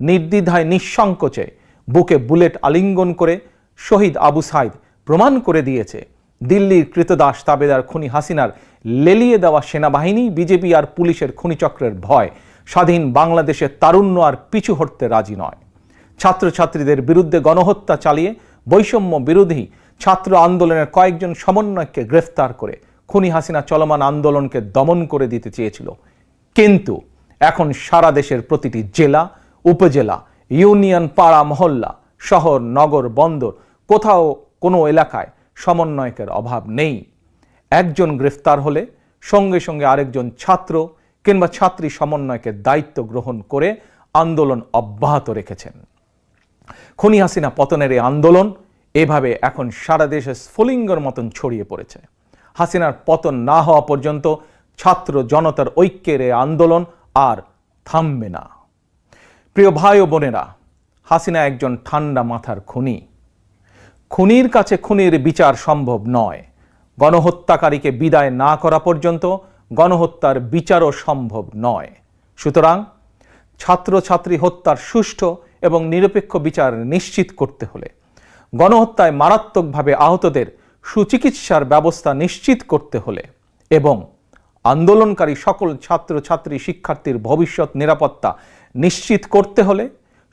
নির্দ্বিধায় নিঃসংকোচে বুকে বুলেট আলিঙ্গন করে শহীদ আবু সাইদ প্রমাণ করে দিয়েছে। দিল্লির কৃতদাস তাবেদার খুনি হাসিনার লেলিয়ে দেওয়া সেনাবাহিনী, বিজেপি আর পুলিশের খুনিচক্রের ভয়। স্বাধীন বাংলাদেশের তারুণ্য আর পিছু হটতে রাজি নয়। ছাত্রছাত্রীদের বিরুদ্ধে গণহত্যা চালিয়ে বৈষম্য বিরোধী ছাত্র আন্দোলনের কয়েকজন সমন্বয়ককে গ্রেফতার করে খুনি হাসিনা চলমান আন্দোলনকে দমন করে দিতে চেয়েছিল। কিন্তু এখন সারা দেশের প্রতিটি জেলা উপজেলা, ইউনিয়ন পাড়া মহল্লা, শহর, নগর, বন্দর, কোথাও কোনো এলাকায় সমন্বয়কের অভাব নেই। একজন গ্রেফতার হলে সঙ্গে সঙ্গে আরেকজন ছাত্র কিংবা ছাত্রী সমন্বয়কের দায়িত্ব গ্রহণ করে আন্দোলন অব্যাহত রেখেছেন। খনি হাসিনা পতনের এই আন্দোলন এভাবে এখন সারা দেশে স্ফুলিঙ্গর মতন ছড়িয়ে পড়েছে। হাসিনার পতন না হওয়া পর্যন্ত ছাত্র জনতার ঐক্যের এই আন্দোলন আর থামবে না। প্রিয় ভাই ও বোনেরা, হাসিনা একজন ঠান্ডা মাথার খুনি। খুনির কাছে খুনির বিচার সম্ভব নয়। গণহত্যাকারীকে বিদায় না করা পর্যন্ত গণহত্যার বিচারও সম্ভব নয়। সুতরাং ছাত্রছাত্রী হত্যার সুষ্ঠু এবং নিরপেক্ষ বিচার নিশ্চিত করতে হলে গণহত্যায় মারাত্মকভাবে আহতদের সুচিকিৎসার ব্যবস্থা নিশ্চিত করতে হলে এবং আন্দোলনকারী সকল ছাত্রছাত্রী শিক্ষার্থীর ভবিষ্যৎ নিরাপত্তা নিশ্চিত করতে হলে,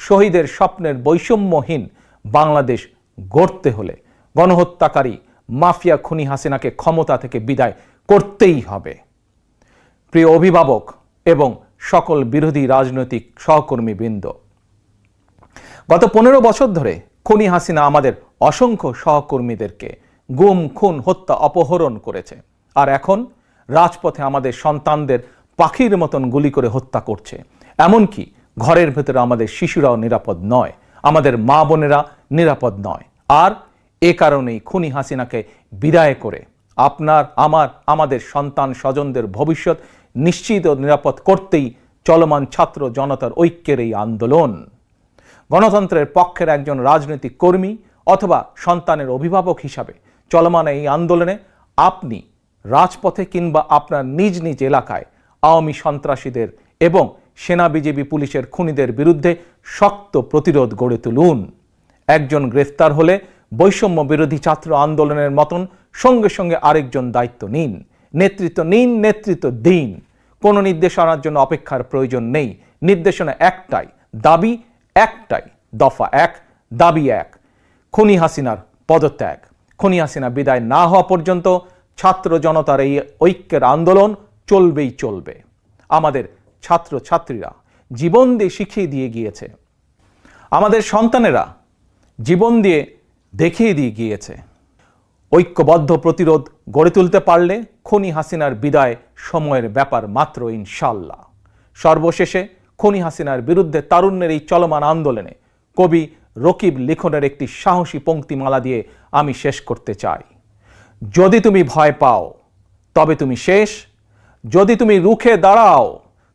শহীদের স্বপ্নের বৈষম্যহীন বাংলাদেশ গড়তে হলে গণহত্যাকারী মাফিয়া খুনি হাসিনাকে ক্ষমতা থেকে বিদায় করতেই হবে। প্রিয় অভিভাবক এবং সকল বিরোধী রাজনৈতিক সহকর্মীবৃন্দ, গত পনেরো বছর ধরে খুনি হাসিনা আমাদের অসংখ্য সহকর্মীদেরকে গুম, খুন, হত্যা, অপহরণ করেছে আর এখন রাজপথে আমাদের সন্তানদের পাখির মতন গুলি করে হত্যা করছে। এমনকি ঘরের ভেতরে আমাদের শিশুরাও নিরাপদ নয়, আমাদের মা বোনেরা নিরাপদ নয়। আর এ কারণেই খুনি হাসিনাকে বিদায় করে আপনার, আমার, আমাদের সন্তান, স্বজনদের ভবিষ্যৎ নিশ্চিত ও নিরাপদ করতেই চলমান ছাত্র জনতার ঐক্যের এই আন্দোলন। গণতন্ত্রের পক্ষের একজন রাজনৈতিক কর্মী অথবা সন্তানের অভিভাবক হিসাবে চলমান এই আন্দোলনে আপনি রাজপথে কিংবা আপনার নিজ নিজ এলাকায় আওয়ামী সন্ত্রাসীদের এবং সেনা বিজেপি পুলিশের খুনিদের বিরুদ্ধে শক্ত প্রতিরোধ গড়ে তুলুন। একজন গ্রেফতার হলে বৈষম্য বিরোধী ছাত্র আন্দোলনের মতন সঙ্গে সঙ্গে আরেকজন দায়িত্ব নিন। নেতৃত্ব নিন, নেতৃত্ব দিন। কোনো নির্দেশনার জন্য অপেক্ষার প্রয়োজন নেই। নির্দেশনা একটাই, দাবি একটাই, দফা এক, দাবি এক। খুনি হাসিনার পদত্যাগ। খুনি হাসিনা বিদায় না হওয়া পর্যন্ত ছাত্র জনতার এই ঐক্যের আন্দোলন চলবেই চলবে। আমাদের ছাত্র ছাত্রীরা জীবন দিয়ে শিখিয়ে দিয়ে গিয়েছে। আমাদের সন্তানেরা জীবন দিয়ে দেখিয়ে দিয়ে গিয়েছে। ঐক্যবদ্ধ প্রতিরোধ গড়ে তুলতে পারলে খনি হাসিনার বিদায় সময়ের ব্যাপার মাত্র ইনশাল্লাহ সর্বশেষে খনি হাসিনার বিরুদ্ধে তারুণ্যের এই চলমান আন্দোলনে কবি রকিব লিখনের একটি সাহসী পঙ্ক্তিমালা দিয়ে আমি শেষ করতে চাই। যদি তুমি ভয় পাও, তবে তুমি শেষ। যদি তুমি রুখে দাঁড়াও